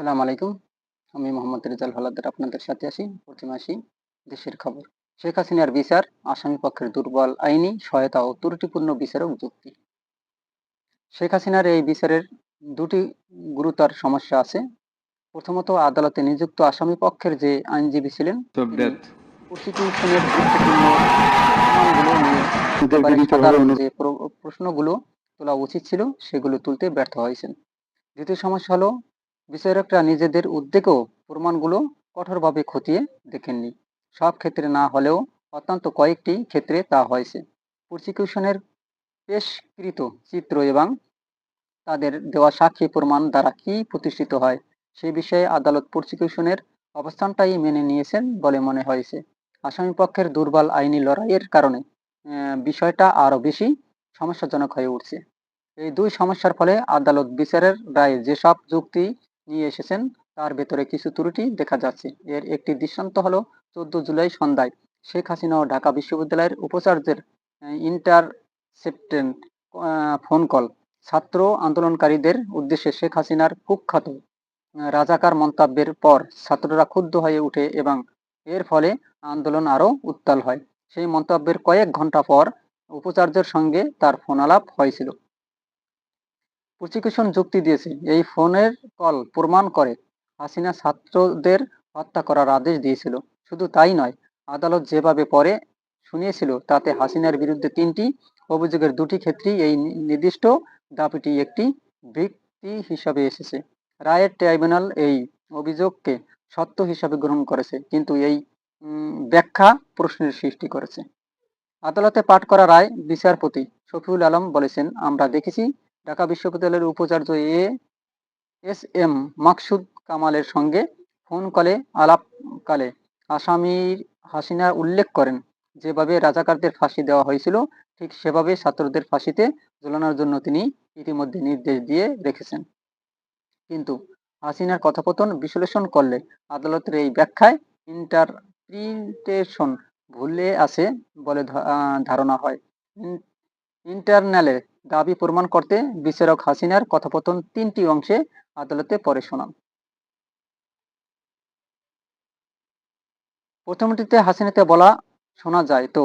আসসালামু আলাইকুম। আমি মোহাম্মদ রেজাল হালাদার আপনাদের সাথে আসি প্রথমে আসি দেশের খবর। শেখ হাসিনার বিচার আসামি পক্ষের দুর্বল আইনি সহায়তা ও ত্রুটিপূর্ণ বিচারক যুক্তি। শেখ হাসিনার এই বিচারের দুটি গুরুতর সমস্যা আছে। প্রথমত আদালতে নিযুক্ত আসামি পক্ষের যে আইনজীবী ছিলেন. প্রসিকিউশনের গুরুত্বপূর্ণ যে প্রশ্নগুলো তোলা উচিত ছিল সেগুলো তুলতে ব্যর্থ হয়েছেন। দ্বিতীয় সমস্যা হলো বিচারকরা নিজেদের উদ্বেগও প্রমাণগুলো কঠোরভাবে খতিয়ে দেখেননি। সব ক্ষেত্রে না হলেও অত্যন্ত কয়েকটি ক্ষেত্রে তা হয়েছে। প্রসিকিউশনের পেশকৃত চিত্র এবং তাদের দেওয়া সাক্ষী প্রমাণ দ্বারা কি প্রতিষ্ঠিত হয়, সে বিষয়ে আদালত প্রসিকিউশনের অবস্থানটাই মেনে নিয়েছেন বলে মনে হয়েছে। আসামি পক্ষের দুর্বল আইনি লড়াইয়ের কারণে বিষয়টা আরও বেশি সমস্যাজনক হয়ে উঠছে। এই দুই সমস্যার ফলে আদালত বিচারের রায়ে যেসব যুক্তি নিয়ে এসেছেন, তার ভেতরে কিছু ত্রুটি দেখা যাচ্ছে। এর একটি দৃষ্টান্ত হলো চোদ্দ জুলাই সন্ধ্যায় শেখ হাসিনা ও ঢাকা বিশ্ববিদ্যালয়ের উপাচার্যের ইন্টারসেপ্টেন্ট ফোন কল ছাত্র আন্দোলনকারীদের উদ্দেশ্যে শেখ হাসিনার কুখ্যাত রাজাকার মন্তব্যের পর ছাত্ররা ক্ষুব্ধ হয়ে ওঠে এবং এর ফলে আন্দোলন আরও উত্তাল হয়। সেই মন্তব্যের কয়েক ঘণ্টা পর উপাচার্যের সঙ্গে তার ফোনালাপ হয়েছিল। প্রসিকিউশন যুক্তি দিয়েছে, এই ফোনের কল প্রমাণ করে হাসিনা ছাত্রদের হত্যা করার আদেশ দিয়েছিল। শুধু তাই নয়, আদালত যেভাবে পরে শুনিয়েছিল, তাতে হাসিনার বিরুদ্ধে তিনটি অভিযোগের দুটি ক্ষেত্রেই এই নির্দিষ্ট দাবিটি একটি ভিত্তি হিসাবে এসেছে। রায়ের ট্রাইব্যুনাল এই অভিযোগকে সত্য হিসাবে গ্রহণ করেছে, কিন্তু এই ব্যাখ্যা প্রশ্নের সৃষ্টি করেছে। আদালতে পাঠ করা রায় বিচারপতি শফিউল আলম বলেছেন, আমরা দেখেছি ঢাকা বিশ্ববিদ্যালয়ের উপাচার্য এ এস এম মাকসুদ কামালের সঙ্গে ফোন কলে আলাপকালে আসামির হাসিনা উল্লেখ করেন, যেভাবে রাজাকারদের ফাঁসি দেওয়া হয়েছিল, ঠিক সেভাবে ছাত্রদের ফাঁসিতে ঝোলানোর জন্য তিনি ইতিমধ্যে নির্দেশ দিয়ে রেখেছেন। কিন্তু হাসিনার কথোপকথন বিশ্লেষণ করলে আদালতের এই ব্যাখ্যায় ইন্টারপ্রিটেশন ভুলে আছে বলে ধারণা হয়। ইন- ইন্টারনালের দাবি প্রমাণ করতে বিচারক হাসিনার কথোপকথন তিনটি অংশে আদালতে পরে শোনান। প্রথমটিতে হাসিনাতে বলা, শোনা যায়, তো,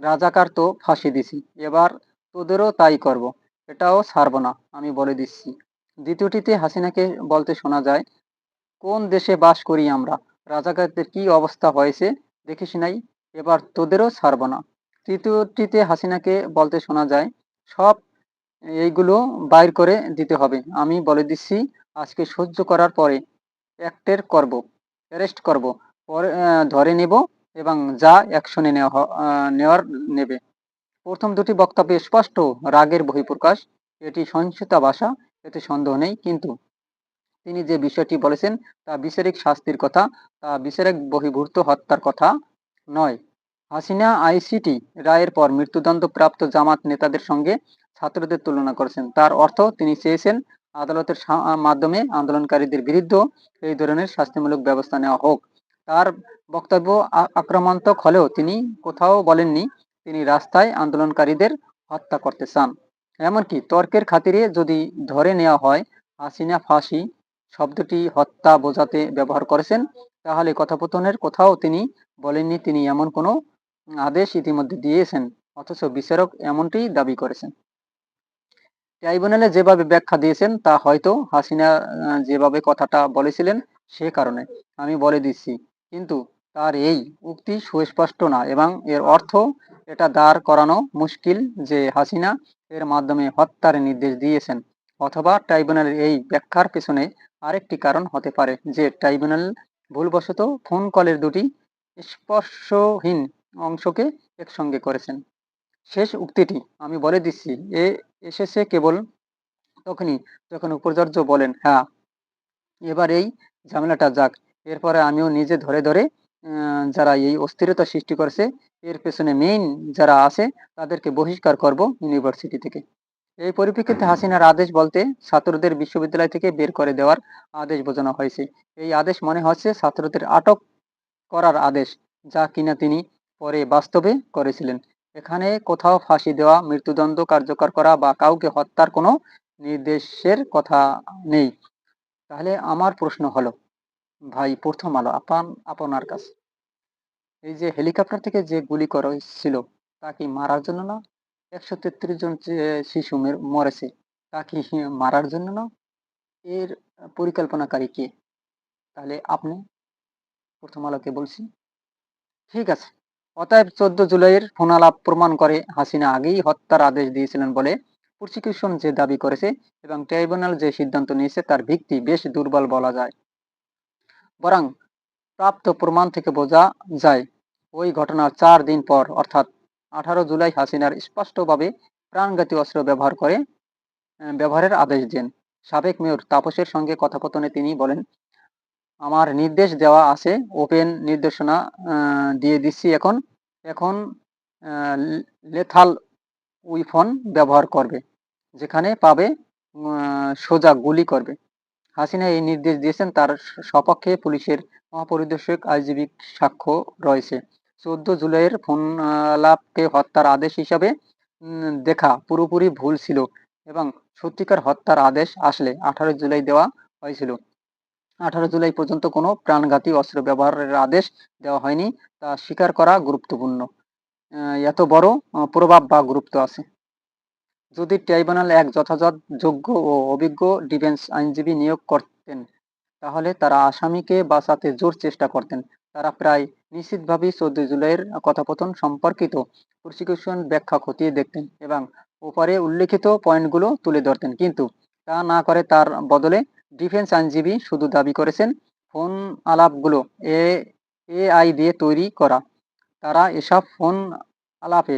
রাজাকার তো ফাঁসি দিছি, এবার তোদেরও তাই করব, এটাও ছাড়বো না, আমি বলে দিচ্ছি। দ্বিতীয়টিতে হাসিনাকে বলতে শোনা যায়, কোন দেশে বাস করি আমরা? রাজাকারদের কি অবস্থা হয়েছে? দেখিস নাই, এবার তোদেরও ছাড়বো না। তৃতীয়টিতে হাসিনাকে বলতে শোনা যায়, সব এইগুলো বাইর করে দিতে হবে। আমি বলে দিচ্ছি, আজকে সহ্য করার পরে অ্যাক্টের করব অ্যারেস্ট করব, পরে ধরে নেব এবং যা অ্যাকশনে নেওয়া নেওয়ার নেবে। প্রথম দুটি বক্তব্যে স্পষ্ট রাগের বহিঃপ্রকাশ, এটি সহিংসতা ভাষা, এতে সন্দেহ নেই, কিন্তু তিনি যে বিষয়টি বলেছেন তা বিচারিক শাস্তির কথা, তা বিচারিক বহির্ভূত হত্যার কথা নয়। হাসিনা আইসিটি রায়ের পর মৃত্যুদণ্ড প্রাপ্ত জামাত নেতাদের সঙ্গে ছাত্রদের তুলনা করেছেন। তার অর্থ তিনি চেয়েছেন আদালতের মাধ্যমে আন্দোলনকারীদের বিরুদ্ধে এই ধরনের শাস্তিমূলক ব্যবস্থা নেওয়া হোক। তার বক্তব্য আক্রমণাত্মক হলেও তিনি কোথাও বলেননি, তিনি রাস্তায় আন্দোলনকারীদের হত্যা করতে চান। এমনকি তর্কের খাতিরে যদি ধরে নেওয়া হয়, হাসিনা ফাঁসি শব্দটি হত্যা বোঝাতে ব্যবহার করেছেন, তাহলে কথোপকথনের কোথাও তিনি বলেননি, তিনি এমন কোনো আদেশ ইতিমধ্যে দিয়েছেন, অথচ বিচারক এমনটি দাবি করেছেন। ট্রাইব্যুনালে যেভাবে ব্যাখ্যা দিয়েছেন, তা হয়তো হাসিনা যেভাবে কথাটা বলেছিলেন সে কারণে আমি বলে দিচ্ছি। কিন্তু তার এই উক্তি সুস্পষ্ট না এবং এর অর্থ এটা দাঁড় করানো মুশকিল যে হাসিনা এর মাধ্যমে হত্যার নির্দেশ দিয়েছেন। অথবা ট্রাইব্যুনালের এই ব্যাখ্যার পেছনে আরেকটি কারণ হতে পারে যে ট্রাইব্যুনাল ভুলবশত ফোন কলের দুটি স্পর্শহীন অংশকে একসঙ্গে করেছেন। শেষ উক্তিটি আমি বলে দিচ্ছি, এ এসেছে কেবল তখনই যখন উপাচার্য বলেন হ্যাঁ এবার এই ঝামেলাটা যাক। এরপরে আমিও নিজে ধরে ধরে যারা এই অস্থিরতা সৃষ্টি করেছে, এর পেছনে মেইন যারা আছে, তাদেরকে বহিষ্কার করব ইউনিভার্সিটি থেকে। এই পরিপ্রেক্ষিতে হাসিনার আদেশ বলতে ছাত্রদের বিশ্ববিদ্যালয় থেকে বের করে দেওয়ার আদেশ বোঝানো হয়েছে। এই আদেশ মনে হচ্ছে ছাত্রদের আটক করার আদেশ, যা কিনা তিনি পরে বাস্তবে করেছিলেন। এখানে কোথাও ফাঁসি দেওয়া, মৃত্যুদণ্ড কার্যকর করা বা কাউকে হত্যার কোনো নির্দেশের কথা নেই। তাহলে আমার প্রশ্ন হলো, ভাই, প্রথম আলো, আপান, আপনার কাছে। এই যে হেলিকপ্টার থেকে যে গুলি করা হয়েছিল, তা কি মারার জন্য না? একশো তেত্রিশ জন শিশু মরেছে, তা কি মারার জন্য না? এর পরিকল্পনাকারী কে? তাহলে আপনি প্রথম আলোকে বলছি। ঠিক আছে। অতএব চোদ্দ জুলাইয়ের ফোনালাপ প্রমাণ করে হাসিনা আগেই হত্যার আদেশ দিয়েছিলেন বলে প্রসিকিউশন যে দাবি করেছে এবং ট্রাইব্যুনাল যে সিদ্ধান্ত নিয়েছে তার ভিত্তি বেশ দুর্বল বলা যায়। বরং প্রাপ্ত প্রমাণ থেকে বোঝা যায়, ওই ঘটনার চার দিন পর, অর্থাৎ আঠারো জুলাই হাসিনার স্পষ্টভাবে প্রাণঘাতী অস্ত্র ব্যবহার করে ব্যবহারের আদেশ দেন। সাবেক মেয়র তাপসের সঙ্গে কথোপকথনে তিনি বলেন আমার নির্দেশ দেওয়া আছে, ওপেন নির্দেশনা দিয়ে দিচ্ছি এখন। এখন লেথাল উইফন ব্যবহার করবে, যেখানে পাবে সোজা গুলি করবে। হাসিনা এই নির্দেশ দিয়েছেন, তার সপক্ষে পুলিশের মহাপরিদর্শক আইজিবি সাক্ষ্য রয়েছে। চোদ্দ জুলাইয়ের ফোন আলাপকে হত্যার আদেশ হিসাবে দেখা পুরোপুরি ভুল ছিল এবং সত্যিকার হত্যার আদেশ আসলে আঠারো জুলাই দেওয়া হয়েছিল। আঠারো জুলাই পর্যন্ত কোনো প্রাণঘাতী অস্ত্র ব্যবহারের আদেশ দেওয়া হয়নি, তা স্বীকার করা গুরুত্বপূর্ণ। এত বড় প্রভাব বা গুরুত্ব আছে। যদি ট্রাইব্যুনাল এক যথাযথ, যোগ্য ও অভিজ্ঞ ডিফেন্স আইনজীবী নিয়োগ করতেন, তাহলে তারা আসামিকে বাঁচাতে জোর চেষ্টা করতেন। তারা প্রায় নিশ্চিতভাবেই চোদ্দ জুলাইয়ের কথাপতন সম্পর্কিত প্রসিকিউশন ব্যাখ্যা খতিয়ে দেখতেন এবং ওপারে উল্লেখিত পয়েন্টগুলো তুলে ধরতেন। কিন্তু তা না করে তার বদলে ডিফেন্স আইনজীবী শুধু দাবি করেছেন, ফোন আলাপগুলো এ, এআই দিয়ে তৈরি করা। তারা এসব ফোন আলাপে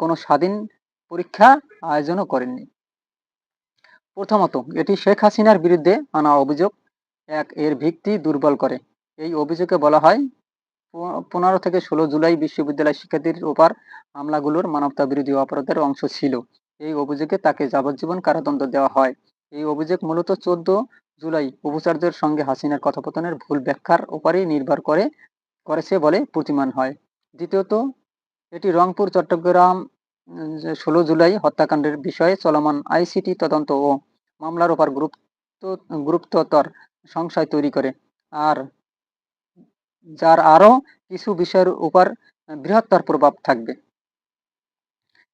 কোনো স্বাধীন পরীক্ষা আয়োজনও করেননি। প্রথমত, এটি শেখ হাসিনার বিরুদ্ধে আনা অভিযোগ। এক, এর ভিত্তি দুর্বল করে। এই অভিযোগে বলা হয় পনেরো থেকে ষোলো জুলাই বিশ্ববিদ্যালয় শিক্ষার্থীর ওপর হামলাগুলোর মানবতা বিরোধী অপরাধের অংশ ছিল। এই অভিযোগে তাকে যাবজ্জীবন কারাদণ্ড দেওয়া হয়। এই অভিযোগ মূলত চোদ্দ জুলাই উপাচার্যের সঙ্গে হাসিনার কথোপকথনের ভুল ব্যাখ্যার উপরেই নির্ভর করে, করেছে বলে প্রতিমান হয়। দ্বিতীয়ত, এটি রংপুর, চট্টগ্রাম ষোলো জুলাই হত্যাকাণ্ডের বিষয়ে চলমান আইসিটি তদন্ত ও মামলার ওপর গুরুত্ব, গুরুত্বতর সংশয় তৈরি করে। আর যার আরও কিছু বিষয়ের উপর বৃহত্তর প্রভাব থাকবে।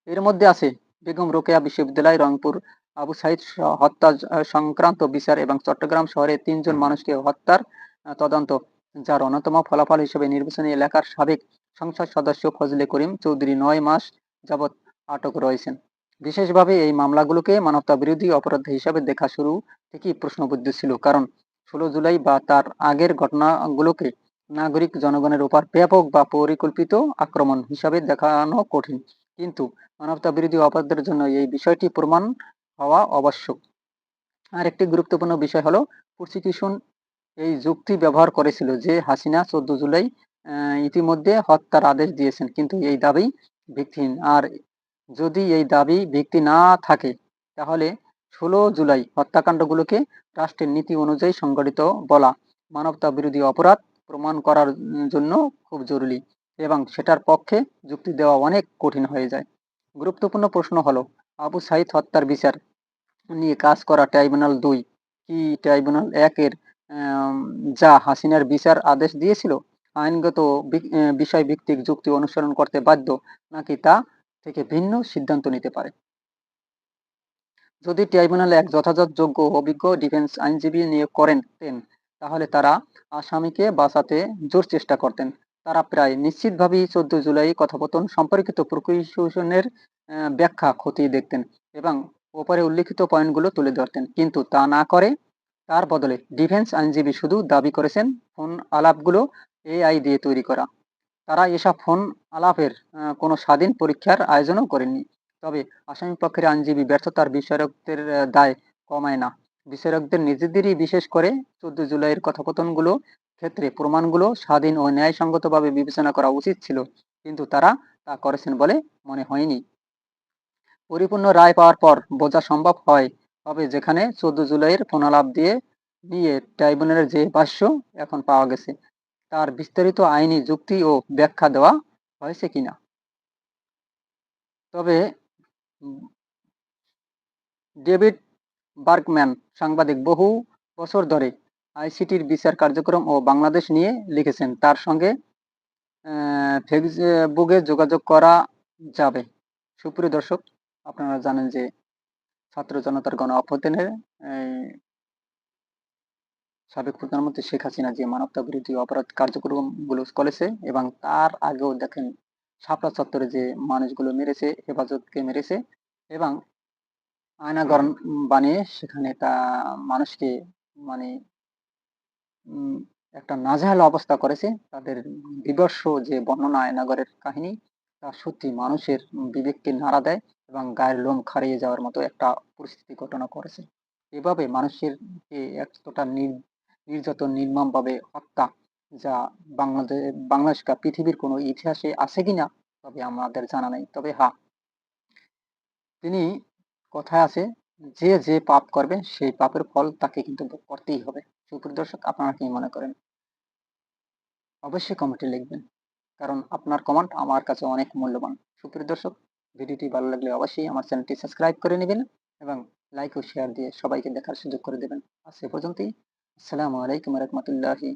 এর মধ্যে আছে বেগম রোকেয়া বিশ্ববিদ্যালয়, রংপুর আবু সাইদ হত্যা সংক্রান্ত বিচার এবং চট্টগ্রাম শহরে তিনজন মানুষকে হত্যার তদন্ত, যার অন্যতম ফলাফল হিসেবে নির্বাচনী এলাকার সাবেক সংসদ সদস্য ফজলে করিম চৌধুরী নয় মাস যাবৎ আটক রয়েছেন। বিশেষভাবে এই মামলাগুলোকে মানবতা বিরোধী অপরাধ হিসাবে দেখা শুরু থেকেই প্রশ্নবুদ্ধ ছিল, কারণ ষোলো জুলাই বা তার আগের ঘটনাগুলোকে নাগরিক জনগণের উপর ব্যাপক বা পরিকল্পিত আক্রমণ হিসাবে দেখানো কঠিন। কিন্তু মানবতা বিরোধী অপরাধের জন্য এই বিষয়টি প্রমাণ হওয়া আবশ্যক। আর একটি গুরুত্বপূর্ণ বিষয় হলো, প্রসিকিউশন এই যুক্তি ব্যবহার করেছিল যে হাসিনা চোদ্দ জুলাই ইতিমধ্যে হত্যার আদেশ দিয়েছেন, কিন্তু এই দাবি ভিত্তিহীন। আর যদি এই দাবি ভিত্তি না থাকে, তাহলে ষোলো জুলাই হত্যাকাণ্ডগুলোকে রাষ্ট্রের নীতি অনুযায়ী সংগঠিত বলা মানবতা বিরোধী অপরাধ প্রমাণ করার জন্য খুব জরুরি এবং সেটার পক্ষে যুক্তি দেওয়া অনেক কঠিন হয়ে যায়। গুরুত্বপূর্ণ প্রশ্ন হলো আবু সাইদ হত্যার বিচার নিয়ে কাজ করা ট্রাইব্যুনাল দুই। কি ট্রাইব্যুনাল? একের যা হাসিনার বিচার আদেশ দিয়েছিল, আইনগত বিষয় ভিত্তিক যুক্তি অনুসরণ করতে বাধ্য, নাকি তা থেকে ভিন্ন সিদ্ধান্ত নিতে পারে? যদি ট্রাইব্যুনাল এক যথাযথ যোগ্য অভিজ্ঞ ডিফেন্স আইনজীবী নিয়োগ করেন তাহলে তারা আসামিকে বাঁচাতে জোর চেষ্টা করতেন। তারা প্রায় নিশ্চিতভাবেই চোদ্দ জুলাই কথোপকথন সম্পর্কিত প্রকিউশনের ব্যাখ্যা খতিয়ে দেখতেন এবং ওপরে উল্লিখিত পয়েন্টগুলো তুলে ধরতেন। কিন্তু তা না করে তার বদলে ডিফেন্স আইনজীবী শুধু দাবি করেছেন ফোন আলাপগুলো এআই দিয়ে তৈরি করা। তারা এসব ফোন আলাপের কোনো স্বাধীন পরীক্ষার আয়োজনও করেননি। তবে আসামি পক্ষের আইনজীবী ব্যর্থতার বিচারকদের দায় কমায় না। বিচারকদের নিজেদেরই বিশেষ করে চোদ্দ জুলাইয়ের কথোপকথনগুলো ক্ষেত্রে প্রমাণগুলো স্বাধীন ও ন্যায়সঙ্গতভাবে বিবেচনা করা উচিত ছিল, কিন্তু তারা তা করেছেন বলে মনে হয়নি। পরিপূর্ণ রায় পাওয়ার পর বোঝা সম্ভব হয় হবে যেখানে চোদ্দ জুলাইয়ের ফোনালাপ দিয়ে নিয়ে ট্রাইব্যুনালের যে ভাষ্য এখন পাওয়া গেছে, তার বিস্তারিত আইনি যুক্তি ও ব্যাখ্যা দেওয়া হয়েছে কিনা। তবে ডেভিড বার্গম্যান সাংবাদিক বহু বছর ধরে আইসিটির বিচার কার্যক্রম ও বাংলাদেশ নিয়ে লিখেছেন। তার সঙ্গে ফেসবুকে যোগাযোগ করা যাবে। সুপ্রিয় দর্শক, আপনারা জানেন যে ছাত্র জনতার গণ অভ্যুত্থানের সাবেক প্রধানমন্ত্রী শেখ হাসিনা যে মানবতা বিরোধী অপরাধ কার্যক্রমগুলো করেছে এবং তার আগেও দেখেন শাপলা চত্বরে যে মানুষগুলো মেরেছে, হেফাজতকে মেরেছে এবং আয়নাগর বানিয়ে সেখানে তা মানুষকে মানে একটা নাজেহাল অবস্থা করেছে। তাদের বিবর্ষ যে বর্ণনা আয়নাগরের কাহিনী, তা সত্যি মানুষের বিবেককে নাড়া দেয় এবং গায়ের লোম খারিয়ে যাওয়ার মতো একটা পরিস্থিতি ঘটনা করেছে। এভাবে মানুষের যে এতটা নির- নির্যাতন নির্মমভাবে হত্যা, যা বাংলাদেশ বাংলাদেশ বা পৃথিবীর কোনো ইতিহাসে আছে কিনা তবে আমাদের জানা নেই। তবে হ্যাঁ তিনি কথায় আছে যে যে পাপ করবে, সেই পাপের ফল তাকে কিন্তু ভোগ করতেই হবে। সুপ্রিয় দর্শক আপনারা কি মনে করেন? অবশ্যই কমেন্টে লিখবেন, কারণ আপনার কমেন্ট আমার কাছে অনেক মূল্যবান। সুপ্রিয় দর্শক ভিডিওটি ভালো লাগলে অবশ্যই আমার চ্যানেলটি সাবস্ক্রাইব করে নেবেন এবং লাইক ও শেয়ার দিয়ে সবাইকে দেখার সুযোগ করে দেবেন। আজ সে পর্যন্তই। আসসালামু আলাইকুম রহমতুল্লাহি